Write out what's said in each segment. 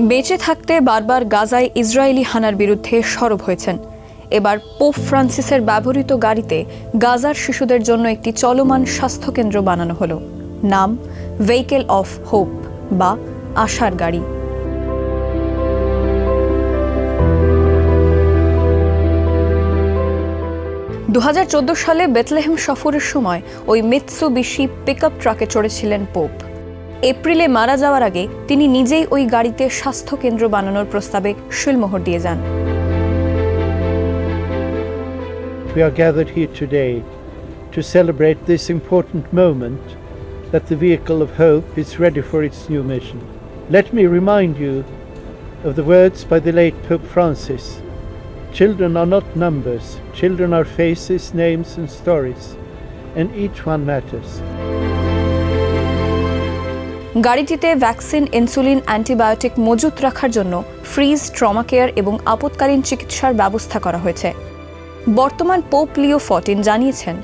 বেঁচে থাকতে বারবার গাজায় ইসরায়েলি হানার বিরুদ্ধে সরব হয়েছেন। এবার পোপ ফ্রান্সিসের ব্যবহৃত গাড়িতে গাজার শিশুদের জন্য একটি চলমান স্বাস্থ্যকেন্দ্র বানানো হলো। নাম ভেহিকেল অফ হোপ বা আশার গাড়ি। দু হাজার চোদ্দ সালে বেতলেহেম সফরের সময় ওই মিৎসু বিশি পিকআপ ট্রাকে চড়েছিলেন পোপ। এপ্রিলে মারা যাওয়ার আগে তিনি নিজেই ওই গাড়িতে স্বাস্থ্য কেন্দ্র বানানোর প্রস্তাবে শিলমোহর দিয়ে যান We are gathered here today to celebrate this important moment that the vehicle of hope is ready for its new mission. Let me remind you of the words by the late Pope Francis Children are not numbers, children are faces, names, and stories, and each one matters. গাড়িটিতে vaccine, insulin, antibiotic মজুত রাখার জন্য fridge, trauma care এবং আপৎকালীন চিকিৎসার ব্যবস্থা করা হয়েছে। বর্তমান পোপ লিও ফর্টিন জানিয়েছেন,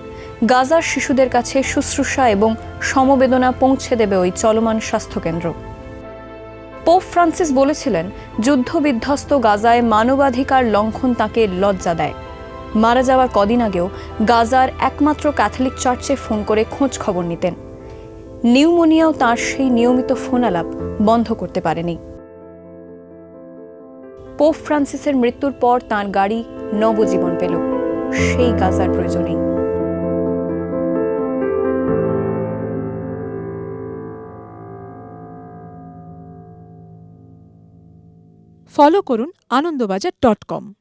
গাজার শিশুদের কাছে শুশ্রূষা এবং সমবেদনা পৌঁছে দেবে ওই চলমান স্বাস্থ্যকেন্দ্র। পোপ ফ্রান্সিস বলেছিলেন যুদ্ধবিধ্বস্ত গাজায় মানবাধিকার লঙ্ঘন তাকে লজ্জা দেয়। মারা যাওয়ার কদিন আগেও গাজার একমাত্র ক্যাথলিক চার্চে ফোন করে খোঁজ খবর নিতেন। নিউমোনিয়াও তার সেই নিয়মিত ফোন আলাপ বন্ধ করতে পারেনি। পোপ ফ্রান্সিসের মৃত্যুর পর তার গাড়ি নবজীবন পেল। সেই গাজার প্রয়োজনেই। ফলো করুন আনন্দবাজার ডট কম।